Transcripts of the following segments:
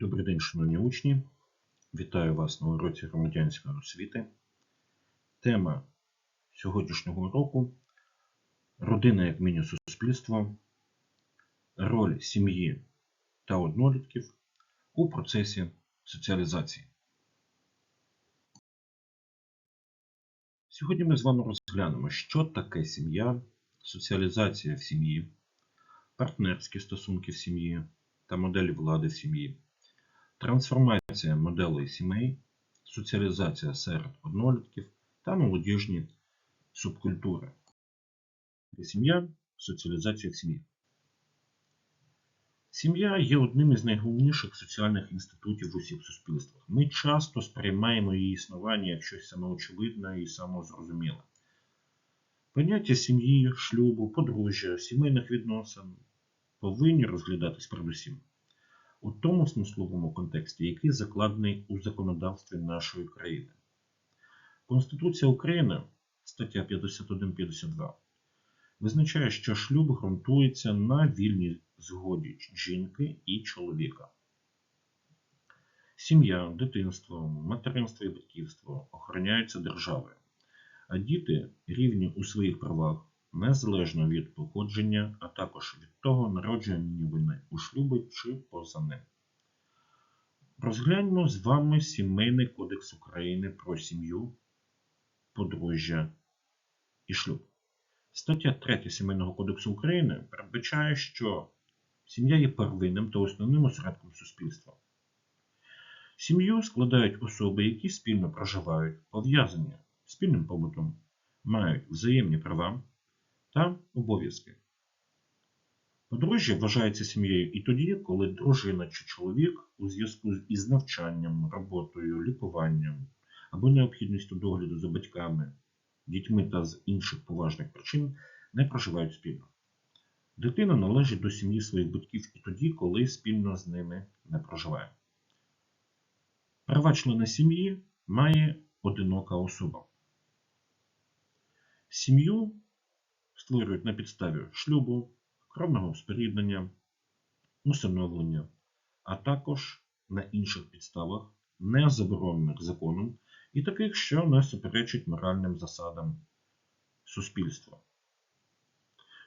Добрий день, шановні учні. Вітаю вас на уроці громадянської освіти. Тема сьогоднішнього уроку родина як міні-суспільство, роль сім'ї та однолітків у процесі соціалізації. Сьогодні ми з вами розглянемо, що таке сім'я, соціалізація в сім'ї, партнерські стосунки в сім'ї та моделі влади в сім'ї, трансформація моделей сімей, соціалізація серед однолітків та молодіжні субкультури. Сім'я, соціалізація в сім'ї. Сім'я є одним із найголовніших соціальних інститутів в усіх суспільствах. Ми часто сприймаємо її існування як щось самоочевидне і самозрозуміле. Поняття сім'ї, шлюбу, подружжя, сімейних відносин повинні розглядатись передусім у тому смисловому контексті, який закладений у законодавстві нашої країни. Конституція України, стаття 51-52, визначає, що шлюб ґрунтується на вільній згоді жінки і чоловіка. Сім'я, дитинство, материнство і батьківство охороняються державою, а діти рівні у своїх правах незалежно від походження, а також від того, народжені вони у шлюбі чи поза ним. Розгляньмо з вами Сімейний кодекс України про сім'ю, подружжя і шлюб. Стаття 3 Сімейного кодексу України передбачає, що сім'я є первинним та основним осередком суспільства. Сім'ю складають особи, які спільно проживають, пов'язані спільним побутом, мають взаємні права та обов'язки. Подружжя вважається сім'єю і тоді, коли дружина чи чоловік у зв'язку із навчанням, роботою, лікуванням або необхідністю догляду за батьками, дітьми та з інших поважних причин не проживають спільно. Дитина належить до сім'ї своїх батьків і тоді, коли спільно з ними не проживає. Права члена сім'ї має одинока особа. Сім'ю створюють на підставі шлюбу, кровного споріднення, усиновлення, а також на інших підставах, не заборонених законом і таких, що не суперечать моральним засадам суспільства.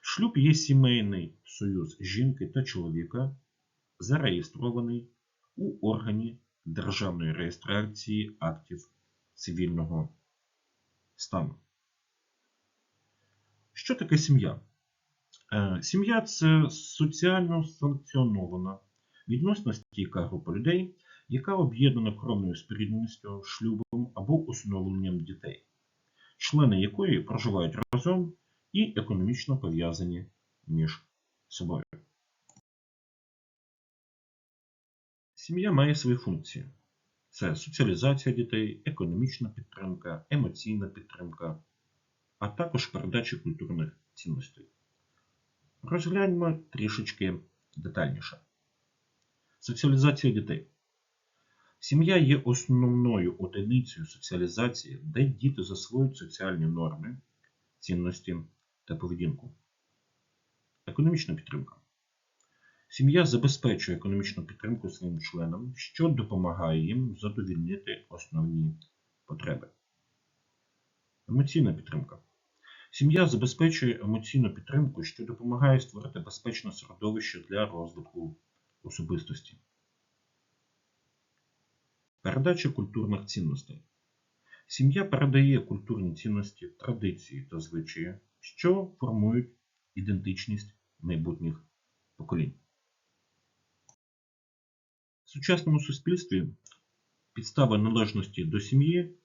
Шлюб є сімейний союз жінки та чоловіка, зареєстрований у органі державної реєстрації актів цивільного стану. Що таке сім'я? Е, Сім'я це соціально санкціонована, відносно стійка група людей, яка об'єднана кровною спорідненістю, шлюбом або усиновленням дітей, члени якої проживають разом і економічно пов'язані між собою. Сім'я має свої функції: це соціалізація дітей, економічна підтримка, емоційна підтримка, а також передача культурних цінностей. Розгляньмо трішечки детальніше. Соціалізація дітей. Сім'я є основною одиницею соціалізації, де діти засвоюють соціальні норми, цінності та поведінку. Економічна підтримка. Сім'я забезпечує економічну підтримку своїм членам, що допомагає їм задовільнити основні потреби. Емоційна підтримка. Сім'я забезпечує емоційну підтримку, що допомагає створити безпечне середовище для розвитку особистості. Передача культурних цінностей. Сім'я передає культурні цінності, традиції та звичаї, що формують ідентичність майбутніх поколінь. В сучасному суспільстві підстава належності до сім'ї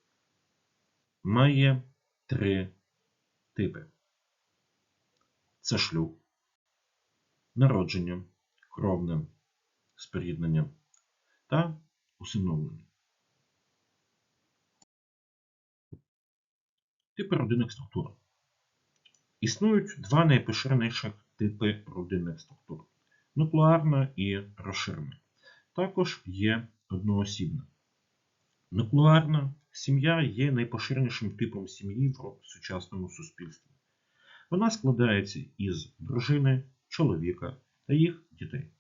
має три типи. Це шлюб, народження, кровне споріднення та усиновлення. Типи родинних структур. Існують два найпоширеніших типи родинних структур нуклеарна і розширена. Також є одноосібна. Нуклеарна сім'я є найпоширенішим типом сім'ї в сучасному суспільстві. Вона складається із дружини, чоловіка та їх дітей.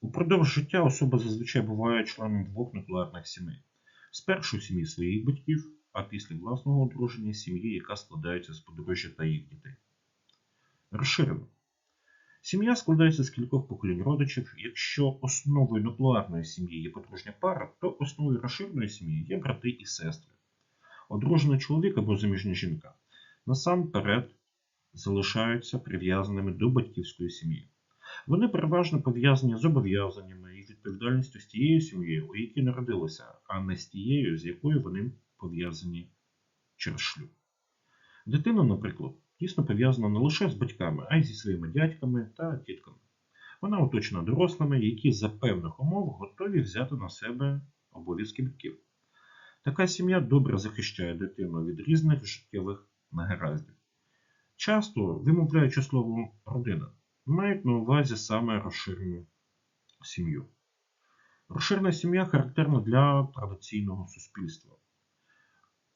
Упродовж життя особа зазвичай буває членом двох нуклеарних сімей. Спершу сім'ї своїх батьків, а після власного одруження сім'ї, яка складається з подружжя та їх дітей. Розширено. Сім'я складається з кількох поколінь родичів. Якщо основою нуклеарної сім'ї є подружня пара, то основою розширеної сім'ї є брати і сестри. Одружений чоловік або заміжня жінка насамперед залишаються прив'язаними до батьківської сім'ї. Вони переважно пов'язані з зобов'язаннями і відповідальністю з тією сім'єю, у якій народилися, а не з тією, з якою вони пов'язані через шлюб. Дитина, наприклад, тісно пов'язана не лише з батьками, а й зі своїми дядьками та тітками. Вона оточена дорослими, які за певних умов готові взяти на себе обов'язки батьків. Така сім'я добре захищає дитину від різних життєвих негараздів. Часто, вимовляючи слово родина, мають на увазі саме розширену сім'ю. Розширена сім'я характерна для традиційного суспільства.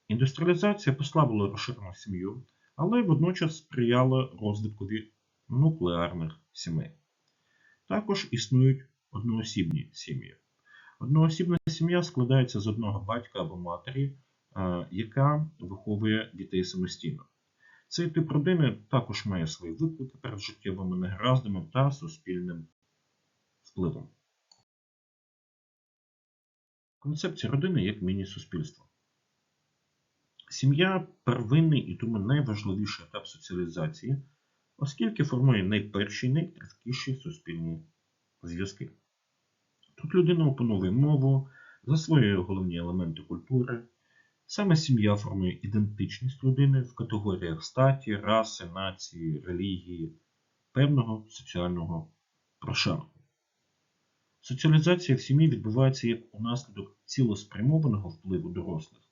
Індустріалізація послабила розширену сім'ю, але водночас сприяла розвиткові нуклеарних сімей. Також існують одноосібні сім'ї. Одноосібна сім'я складається з одного батька або матері, е, яка виховує дітей самостійно. Цей тип родини також має свої виклики перед життєвими негараздами та суспільним впливом. Концепція родини як міні-суспільство. Сім'я первинний і тому найважливіший етап соціалізації, оскільки формує найперші і найкрихкіші суспільні зв'язки. Тут людина опановує мову, засвоює головні елементи культури. Саме сім'я формує ідентичність людини в категоріях статі, раси, нації, релігії, певного соціального прошарку. Соціалізація в сім'ї відбувається як унаслідок цілеспрямованого впливу дорослих,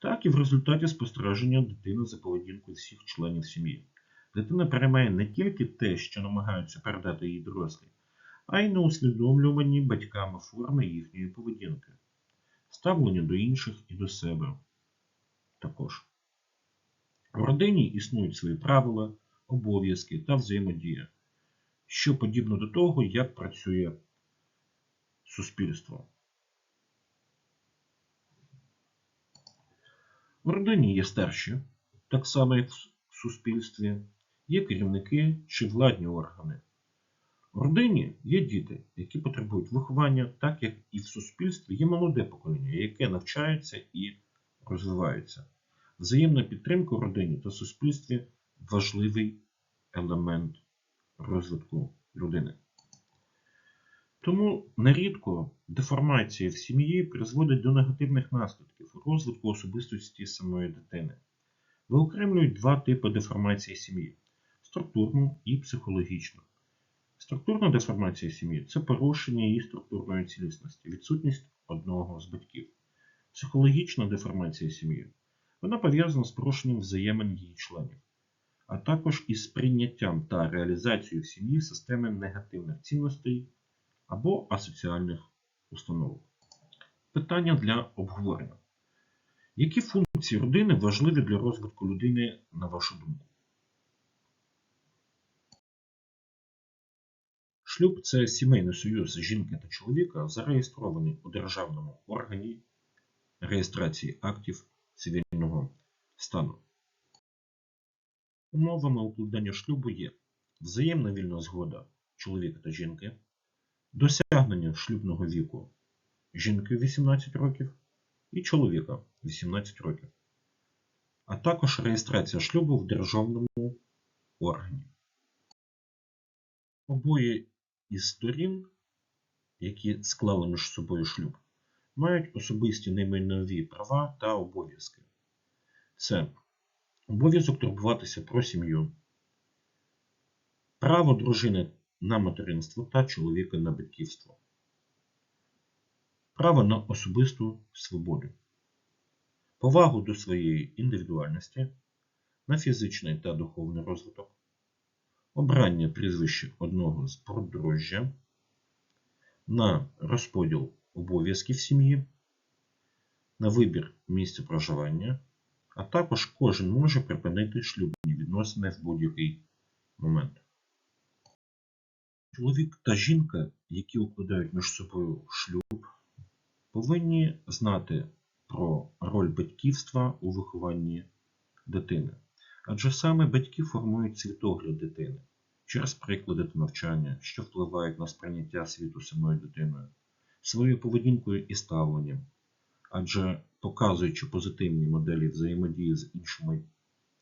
так і в результаті спостереження дитини за поведінкою всіх членів сім'ї. Дитина переймає не тільки те, що намагаються передати їй дорослі, а й неусвідомлювані батьками форми їхньої поведінки, ставлення до інших і до себе також. В родині існують свої правила, обов'язки та взаємодія, що подібно до того, як працює суспільство. В родині є старші, так само як в суспільстві, є керівники чи владні органи. В родині є діти, які потребують виховання, так як і в суспільстві є молоде покоління, яке навчається і розвивається. Взаємна підтримка в родині та суспільстві важливий елемент розвитку людини. Тому нерідко деформація в сім'ї призводить до негативних наслідків розвитку особистості самої дитини. Виокремлюють два типи деформації сім'ї структурну і психологічну. Структурна деформація сім'ї це порушення її структурної цілісності, відсутність одного з батьків. Психологічна деформація сім'ї вона пов'язана з порушенням взаємин її членів, а також із прийняттям та реалізацією в сім'ї системи негативних цінностей або асоціальних установок. Питання для обговорення. Які функції родини важливі для розвитку людини, на вашу думку? Шлюб це сімейний союз жінки та чоловіка, зареєстрований у державному органі реєстрації актів цивільного стану. Умовами укладання шлюбу є взаємна вільна згода чоловіка та жінки, досягнення шлюбного віку жінки 18 років і чоловіка 18 років, а також реєстрація шлюбу в державному органі. Обоє із сторін, які склали між собою шлюб, мають особисті немайнові права та обов'язки. Це обов'язок турбуватися про сім'ю, право дружини на материнство та чоловіка на батьківство, право на особисту свободу, повагу до своєї індивідуальності, на фізичний та духовний розвиток, обрання прізвища одного з подружжя, на розподіл обов'язків сім'ї, на вибір місця проживання, а також кожен може припинити шлюбні відносини в будь-який момент. Чоловік та жінка, які укладають між собою шлюб, повинні знати про роль батьківства у вихованні дитини. Адже саме батьки формують світогляд дитини через приклади та навчання, що впливають на сприйняття світу самою дитиною, своєю поведінкою і ставленням, адже показуючи позитивні моделі взаємодії з іншими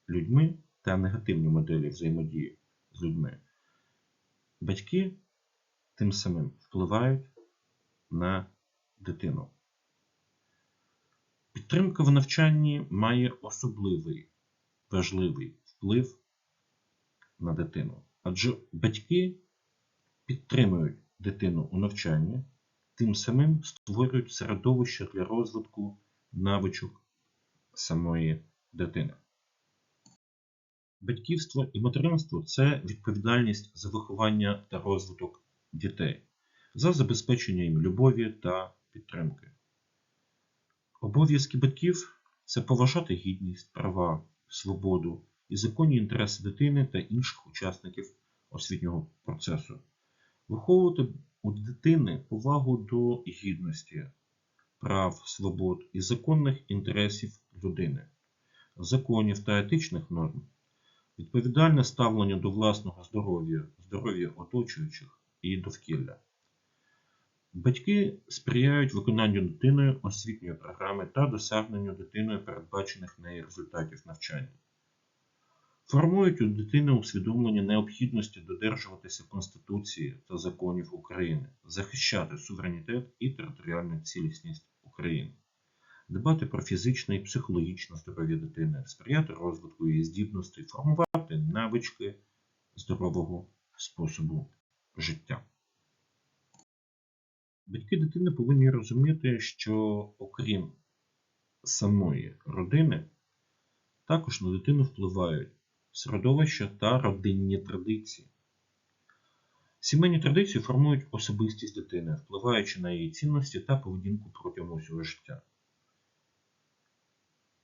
людьми та негативні моделі взаємодії з людьми, батьки тим самим впливають на дитину. Підтримка в навчанні має особливий важливий вплив на дитину. Адже батьки підтримують дитину у навчанні, тим самим створюють середовище для розвитку навичок самої дитини. Батьківство і материнство це відповідальність за виховання та розвиток дітей, за забезпечення їм любові та підтримки. Обов'язки батьків це поважати гідність, права, свободу і законні інтереси дитини та інших учасників освітнього процесу, виховувати у дитини повагу до гідності, прав, свобод і законних інтересів людини, законів та етичних норм, відповідальне ставлення до власного здоров'я, здоров'я оточуючих і довкілля. Батьки сприяють виконанню дитиною освітньої програми та досягненню дитиною передбачених нею результатів навчання. Формують у дитини усвідомлення необхідності додержуватися Конституції та законів України, захищати суверенітет і територіальну цілісність України, дбати про фізичне і психологічне здоров'я дитини, сприяти розвитку її здібностей, формувати навички здорового способу життя. Батьки дитини повинні розуміти, що окрім самої родини, також на дитину впливають середовище та родинні традиції. Сімейні традиції формують особистість дитини, впливаючи на її цінності та поведінку протягом усього життя.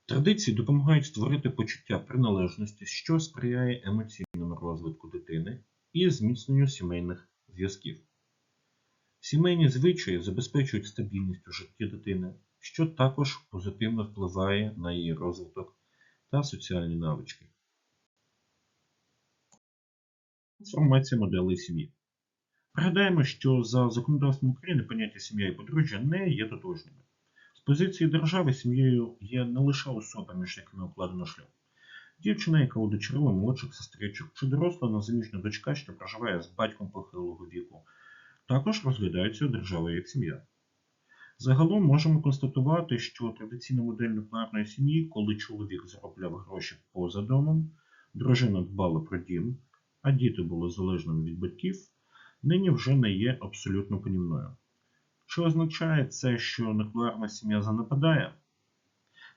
Традиції допомагають створити почуття приналежності, що сприяє емоційному розвитку дитини і зміцненню сімейних зв'язків. Сімейні звичаї забезпечують стабільність у житті дитини, що також позитивно впливає на її розвиток та соціальні навички. Трансформація моделей сім'ї. Пригадаємо, що за законодавством України поняття сім'я і подружжя не є тотожними. Позиції держави сім'єю є не лише особа, між якими укладено шлюб. Дівчина, яка удочерила молодших сестричок, чи доросла незаміжня дочка, що проживає з батьком похилого віку, також розглядаються державою як сім'я. Загалом можемо констатувати, що традиційна модель нуклеарної сім'ї, коли чоловік заробляв гроші поза домом, дружина дбала про дім, а діти були залежними від батьків, нині вже не є абсолютно понімною. Чи означає це, що нуклеарна сім'я занепадає?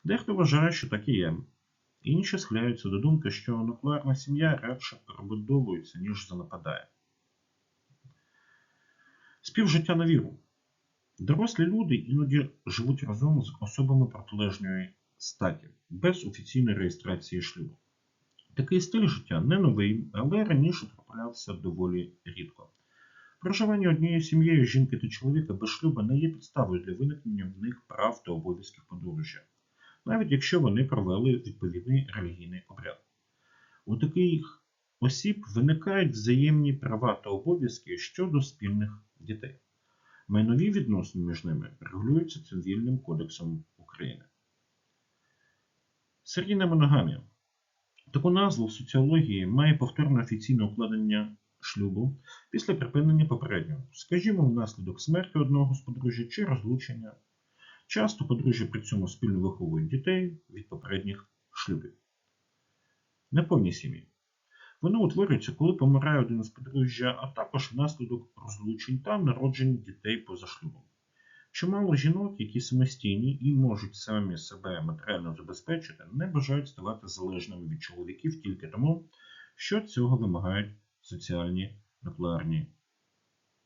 Дехто вважає, що так і є. Інші схиляються до думки, що нуклеарна сім'я радше перебудовується, ніж занепадає. Співжиття на віру. Дорослі люди іноді живуть разом з особами протилежної статі, без офіційної реєстрації шлюбу. Такий стиль життя не новий, але раніше траплявся доволі рідко. Проживання однією сім'єю жінки та чоловіка без шлюба не є підставою для виникнення в них прав та обов'язків подружжя, навіть якщо вони провели відповідний релігійний обряд. У таких осіб виникають взаємні права та обов'язки щодо спільних дітей. Майнові відносини між ними регулюються Цивільним кодексом України. Серійна моногамія. Таку назву в соціології має повторне офіційне укладення шлюбу після припинення попереднього, скажімо, внаслідок смерті одного з подружжя чи розлучення. Часто подружжя при цьому спільно виховують дітей від попередніх шлюбів. Неповні сім'ї. Вони утворюються, коли помирає один із подружжя, а також внаслідок розлучень та народжень дітей поза шлюбом. Чимало жінок, які самостійні і можуть самі себе матеріально забезпечити, не бажають ставати залежними від чоловіків тільки тому, що цього вимагають соціальні нуклеарні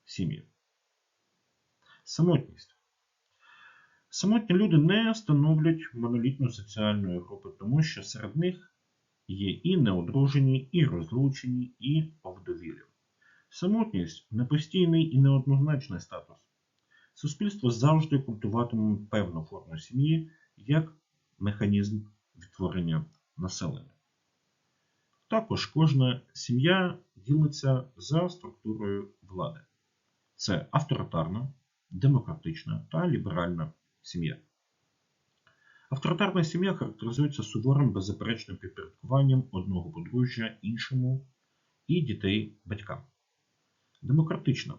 сім'ї. Самотність. Самотні люди не становлять монолітну соціальної групи, тому що серед них є і неодружені, і розлучені, і овдовілі. Самотність непостійний і неоднозначний статус. Суспільство завжди культуватиме певну форму сім'ї як механізм відтворення населення. Також кожна сім'я ділиться за структурою влади. Це авторитарна, демократична та ліберальна сім'я. Авторитарна сім'я характеризується суворим беззаперечним підпорядкуванням одного подружжя іншому і дітей батькам. Демократична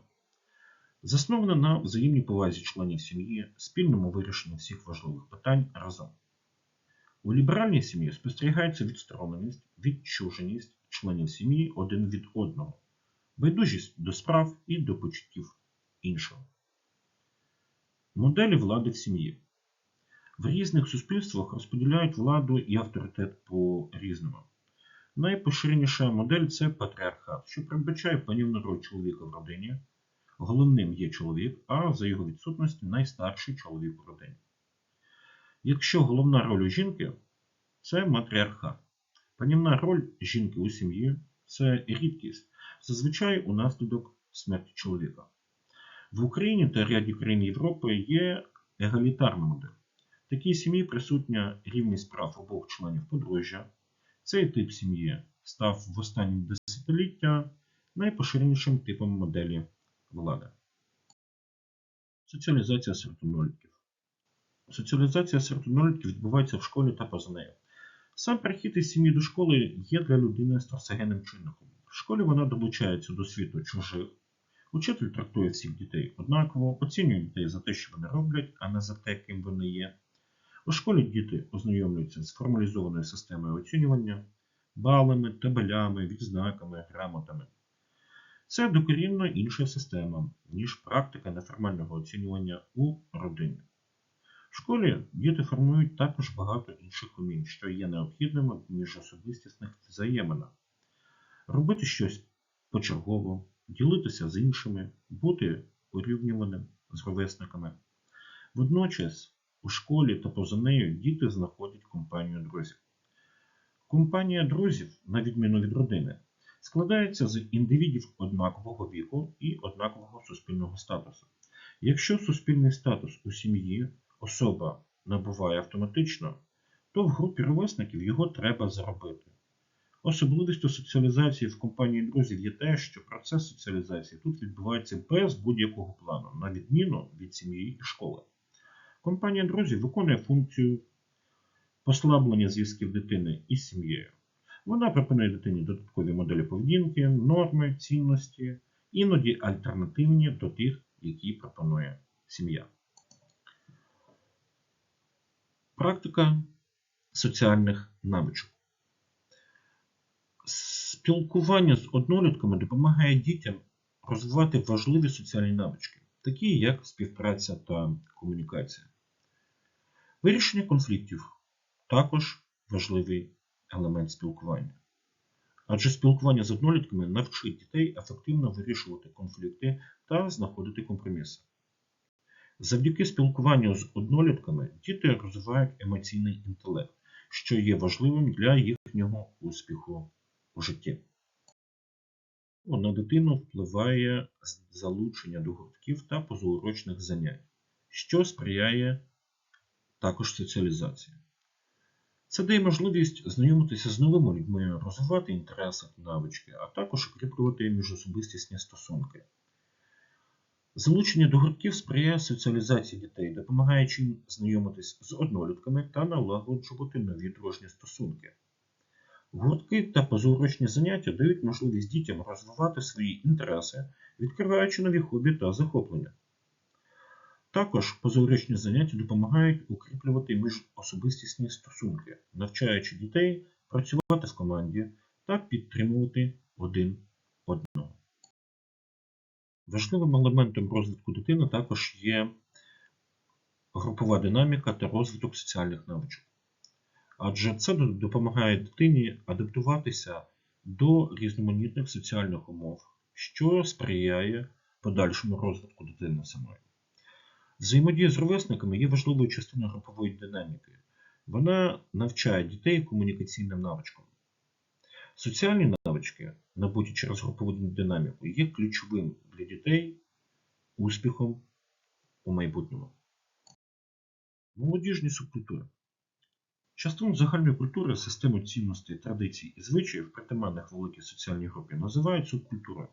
заснована на взаємній повазі членів сім'ї, спільному вирішенні всіх важливих питань разом. У ліберальній сім'ї спостерігається відстороненість, відчуженість членів сім'ї один від одного, байдужість до справ і до почуттів іншого. Моделі влади в сім'ї. В різних суспільствах розподіляють владу і авторитет по-різному. Найпоширеніша модель це патріархат, що передбачає панівну роль чоловіка в родині. Головним є чоловік, а за його відсутності найстарший чоловік у родині. Якщо головна роль у жінки це матріархат. Панівна роль жінки у сім'ї це рідкість, зазвичай унаслідок смерті чоловіка. В Україні та ряді країн Європи є егалітарна модель. В такій сім'ї присутня рівність прав обох членів подружжя. Цей тип сім'ї став в останні десятиліття найпоширенішим типом моделі влади. Соціалізація серед однолітків. Соціалізація серед однолітків відбувається в школі та поза нею. Сам перехід із сім'ї до школи є для людини стратегенним чинником. В школі вона долучається до світу чужих. Учитель трактує всіх дітей однаково, оцінює дітей за те, що вони роблять, а не за те, ким вони є. У школі діти ознайомлюються з формалізованою системою оцінювання, балами, табелями, відзнаками, грамотами. Це докорінно інша система, ніж практика неформального оцінювання у родині. В школі діти формують також багато інших умінь, що є необхідними в міжособистісних взаєминах. Робити щось почергово, ділитися з іншими, бути порівнюваним з ровесниками. Водночас у школі та поза нею діти знаходять компанію друзів. Компанія друзів, на відміну від родини, складається з індивідів однакового віку і однакового суспільного статусу. Якщо суспільний статус у сім'ї особа набуває автоматично, то в групі ровесників його треба заробити. Особливістю соціалізації в компанії друзів є те, що процес соціалізації тут відбувається без будь-якого плану, на відміну від сім'ї і школи. Компанія друзів виконує функцію послаблення зв'язків дитини із сім'єю. Вона пропонує дитині додаткові моделі поведінки, норми, цінності, іноді альтернативні до тих, які пропонує сім'я. Практика соціальних навичок. Спілкування з однолітками допомагає дітям розвивати важливі соціальні навички, такі як співпраця та комунікація. Вирішення конфліктів також важливий елемент спілкування. Адже спілкування з однолітками навчить дітей ефективно вирішувати конфлікти та знаходити компроміси. Завдяки спілкуванню з однолітками діти розвивають емоційний інтелект, що є важливим для їхнього успіху у житті. На дитину впливає залучення до гуртків та позаурочних занять, що сприяє також соціалізації. Це дає можливість знайомитися з новими людьми, розвивати інтереси та навички, а також укріплювати міжособистісні стосунки. Залучення до гуртків сприяє соціалізації дітей, допомагаючи їм знайомитись з однолітками та налагоджувати нові дружні стосунки. Гуртки та позаурочні заняття дають можливість дітям розвивати свої інтереси, відкриваючи нові хобі та захоплення. Також позаурочні заняття допомагають укріплювати міжособистісні стосунки, навчаючи дітей працювати в команді та підтримувати один одного. Важливим елементом розвитку дитини також є групова динаміка та розвиток соціальних навичок. Адже це допомагає дитині адаптуватися до різноманітних соціальних умов, що сприяє подальшому розвитку дитини самої. Взаємодія з ровесниками є важливою частиною групової динаміки. Вона навчає дітей комунікаційним навичкам. Соціальні навички, набуті через групову динаміку, є ключовим для дітей успіхом у майбутньому. Молодіжні субкультури. Частину загальної культури, систему цінностей, традицій і звичаїв, притаманних великій соціальній групі, називають субкультурою.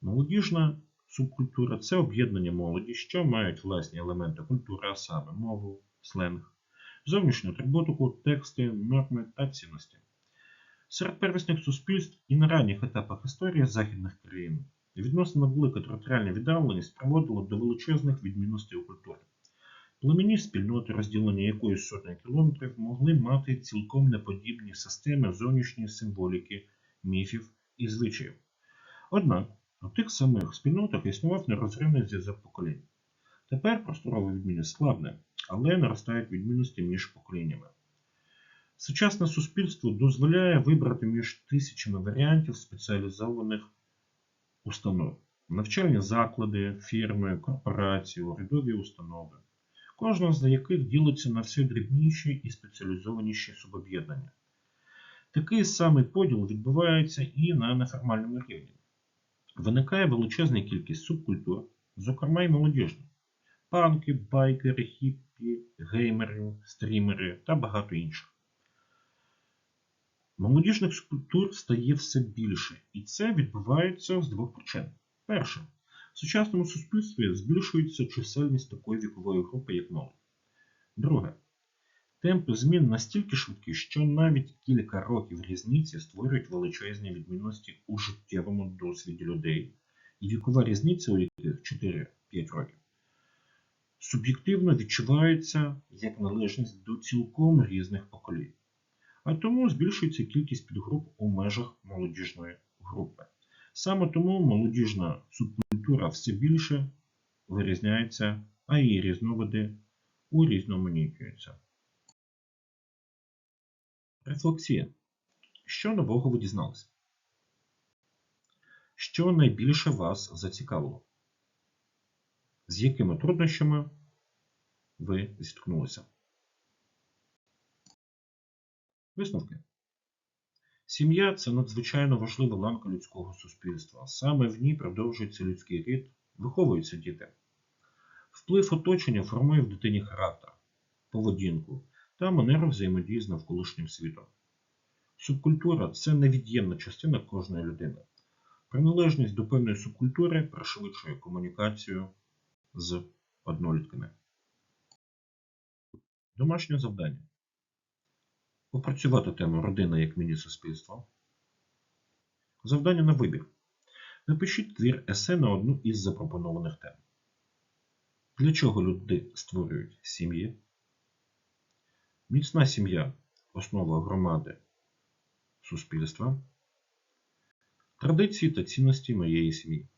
Молодіжна субкультура це об'єднання молоді, що мають власні елементи культури, а саме мову, сленг, зовнішню атрибутику, тексти, норми та цінності. Серед первісних суспільств і на ранніх етапах історії західних країн відносно велика територіальна віддаленість приводила до величезних відмінностей у культурі. Племені спільноти, розділені якоюсь сотнею кілометрів, могли мати цілком неподібні системи зовнішньої символіки, міфів і звичаїв. Однак у тих самих спільнотах існував нерозривний зв'язок поколінь. Тепер просторове відмінність слабне, але наростають відмінності між поколіннями. Сучасне суспільство дозволяє вибрати між тисячами варіантів спеціалізованих установ, навчальні заклади, фірми, корпорації, урядові установи, кожна з яких ділиться на все дрібніші і спеціалізованіші субоб'єднання. Такий самий поділ відбувається і на неформальному рівні. Виникає величезна кількість субкультур, зокрема й молодіжних. Панки, байкери, хіппі, геймери, стрімери та багато інших. Молодіжних субкультур стає все більше, і це відбувається з двох причин. Перше, в сучасному суспільстві збільшується чисельність такої вікової групи, як молодь. Друге, темпи змін настільки швидкі, що навіть кілька років різниці створюють величезні відмінності у життєвому досвіді людей, і вікова різниця, у яких 4-5 років, суб'єктивно відчувається як належність до цілком різних поколінь а тому збільшується кількість підгруп у межах молодіжної групи. Саме тому молодіжна субкультура все більше вирізняється, а її різновиди урізноманітнюються. Рефлексія. Що нового ви дізналися? Що найбільше вас зацікавило? З якими труднощами ви зіткнулися? Висновки. Сім'я це надзвичайно важлива ланка людського суспільства. Саме в ній продовжується людський рід, виховуються діти. Вплив оточення формує в дитині характер, поведінку та манеру взаємодії з навколишнім світом. Субкультура це невід'ємна частина кожної людини. Приналежність до певної субкультури пришвидшує комунікацію з однолітками. Домашнє завдання. Опрацювати тему родина як міні-суспільство. Завдання на вибір. Напишіть твір есе на одну із запропонованих тем. Для чого люди створюють сім'ї? Міцна сім'я основа громади суспільства. Традиції та цінності моєї сім'ї.